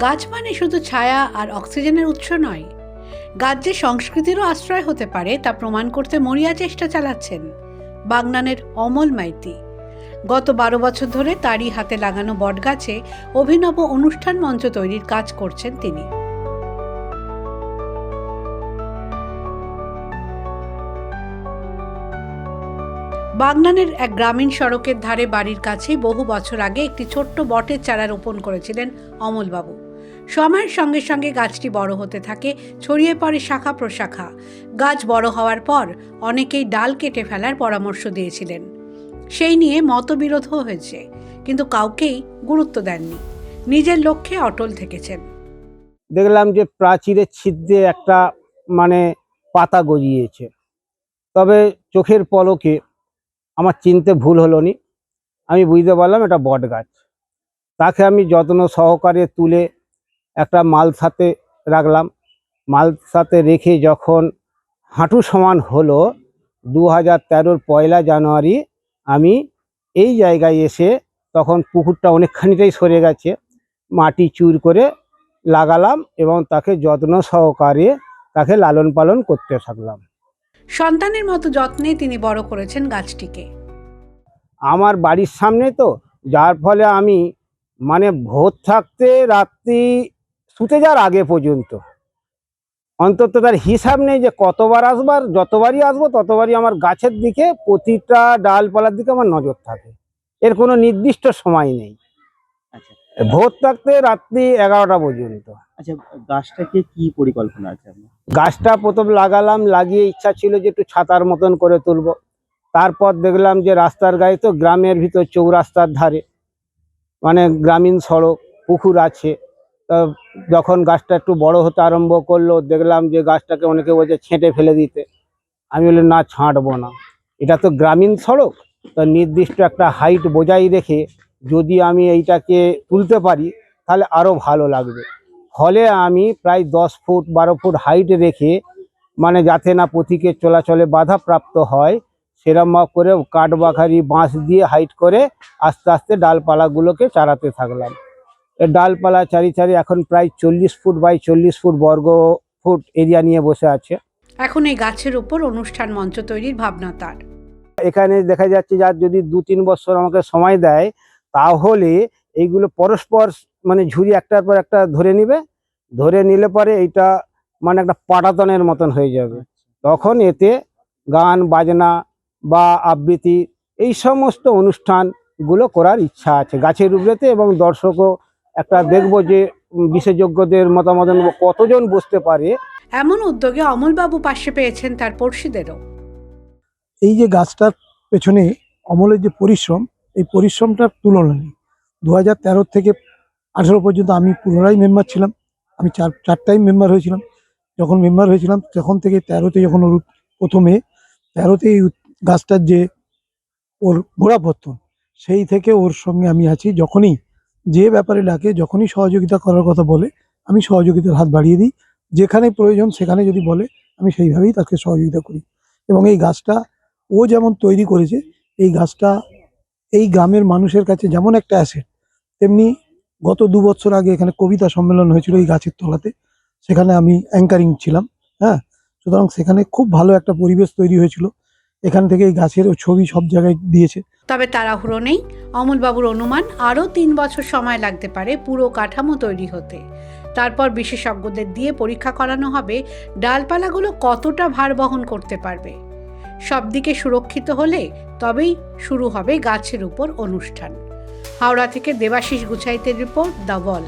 গাছ মানে শুধু ছায়া আর অক্সিজেনের উৎস নয়। গাছ যে সংস্কৃতিরও আশ্রয় হতে পারে তা প্রমাণ করতে মরিয়া চেষ্টা চালাচ্ছেন বাগনানের অমল মাইতি। গত বারো বছর ধরে তারই হাতে লাগানো বটগাছে অভিনব অনুষ্ঠান মঞ্চ তৈরির কাজ করছেন তিনি। বাগনানের এক গ্রামীণ সড়কের ধারে বাড়ির কাছেই বহু বছর আগে একটি ছোট্ট বটের চারা রোপণ করেছিলেন অমলবাবু। সময়ের সঙ্গে সঙ্গে গাছটি বড় হতে থাকে, ছড়িয়ে পড়ে শাখা প্রশাখা। গাছ বড় হওয়ার পর অনেকেই ডাল কেটে ফেলার পরামর্শ দিয়েছিলেন। সেই নিয়ে মতবিরোধও হয়েছে, কিন্তু কাউকেই গুরুত্ব দেননি। নিজের লক্ষ্যে অটল থেকেছেন। দেখলাম যে প্রাচীরের ছিদ্রে একটা মানে পাতা গজিয়েছে। তবে চোখের পলকে আমার চিনতে ভুল হলো আমি বুঝতে পারলাম এটা বট গাছ তাকে আমি যত্ন সহকারে তুলে একটা মাল সাথে রাখলাম। মাল সাথে রেখে যখন হাঁটু সমান হলো দু হাজার তেরোর পয়লা জানুয়ারি আমি এই জায়গায় এসে তখন পুকুরটা অনেকখানিটাই সরে গেছে। মাটি চুর করে লাগালাম এবং তাকে যত্ন সহকারে তাকে লালন পালন করতে থাকলাম। সন্তানের মতো যত্নে তিনি বড় করেছেন গাছটিকে। আমার বাড়ির সামনে তো যার ফলে আমি মানে ভোর থাকতে রাত্রি শুতে যাওয়ার আগে পর্যন্ত। অন্তত তার হিসাব নেই যে কতবার আসবার যতবারই আসব ততবারই আমার গাছের দিকে প্রতিটা ডালপালার দিকে আমার নজর থাকে। এর কোনো নির্দিষ্ট সময় নেই। আচ্ছা। ভোর থাকতে রাত্রি এগারোটা পর্যন্ত। আচ্ছা গাছটাকে কি পরিকল্পনা আছে গাছটা প্রথম লাগালাম লাগিয়ে ইচ্ছা ছিল যে একটু ছাতার মতন করে তুলব। তারপর দেখলাম যে রাস্তার গায়ে তো গ্রামের ভিতর চৌরাস্তার ধারে মানে গ্রামীণ সড়ক পুকুর আছে। তা যখন গাছটা একটু বড় হতে আরম্ভ করল, দেখলাম যে গাছটাকে অনেকে বলছে ছেঁটে ফেলে দিতে। আমি বললাম, না, ছাঁটবো না। এটা তো গ্রামীণ সড়ক, তো নির্দিষ্ট একটা হাইট বজায় রেখে যদি আমি এইটাকে তুলতে পারি, তাহলে আরও ভালো লাগবে। ফলে আমি প্রায় দশ ফুট, বারো ফুট হাইট রেখে মানে যাতে না পথিকের চলাচলে বাধা প্রাপ্ত হয়, সেরম করে কাঠ বাঁশ দিয়ে হাইট করে আস্তে আস্তে ডালপালাগুলোকে চারাতে থাকলাম। ডালপালা চারি চারি এখন প্রায় চল্লিশ ফুট বাই চল্লিশ ফুট বর্গ ফুট এরিয়া নিয়ে বসে আছে। এখন এই গাছের উপর অনুষ্ঠান মঞ্চ তৈরির ভাবনা তার। এখানে দেখা যাচ্ছে যার যদি দু তিন বছর আমাকে সময় দেয় তাহলে এইগুলো পরস্পর মানে ঝুড়ি একটার পর একটা ধরে নিবে। ধরে নিলে পরে এইটা মানে একটা পাটাতনের মতন হয়ে যাবে। তখন এতে গান বাজনা বা আবৃত্তি এই সমস্ত অনুষ্ঠানগুলো করার ইচ্ছা আছে গাছের উপরেতে এবং দর্শকও একটা দেখব যে বিশেষজ্ঞদের মতামত নেব, কতজন বসতে পারে। এমন উদ্যোগে অমলবাবু পাশে পেয়েছেন তার পড়শিদেরও। এই যে গাছটার পেছনে অমলের যে পরিশ্রম এই পরিশ্রমটার তুলনা নেই। দু হাজার তেরো থেকে আঠেরো পর্যন্ত আমি পুনরায় মেম্বার ছিলাম আমি চার চারটাই মেম্বার হয়েছিলাম। যখন মেম্বার হয়েছিলাম তখন থেকে তেরোতে যখন ওর প্রথমে তেরোতে এই গাছটার যে ওর গোড়াপত্তন সেই থেকে ওর সঙ্গে আমি আছি। যখনই যে ব্যাপারে ডাকে যখনই সহযোগিতা করার কথা বলে, আমি সহযোগিতার হাত বাড়িয়ে দিই। যেখানে প্রয়োজন সেখানে যদি বলে, আমি সেইভাবেই তাকে সহযোগিতা করি। এবং এই গাছটা ও যেমন তৈরি করেছে, এই গাছটা এই গ্রামের মানুষের কাছে যেমন একটা অ্যাসেট তেমনি গত দু বছর আগে এখানে কবিতা সম্মেলন হয়েছিল এই গাছের তলাতে, সেখানে আমি অ্যাঙ্কারিং ছিলাম হ্যাঁ? সুতরাং সেখানে খুব ভালো একটা পরিবেশ তৈরি হয়েছিল। এখান থেকে এই গাছের ছবি সব জায়গায় দিয়েছে। তবে তাড়াহুড়ো নেই। অমলবাবুর অনুমান, আরও তিন বছর সময় লাগতে পারে পুরো কাঠামো তৈরি হতে। তারপর বিশেষজ্ঞদের দিয়ে পরীক্ষা করানো হবে ডালপালাগুলো কতটা ভার বহন করতে পারবে। সব দিকে সুরক্ষিত হলে তবেই শুরু হবে গাছের উপর অনুষ্ঠান। হাওড়া থেকে দেবাশিস গুছাইতের রিপোর্ট দ্য ওয়াল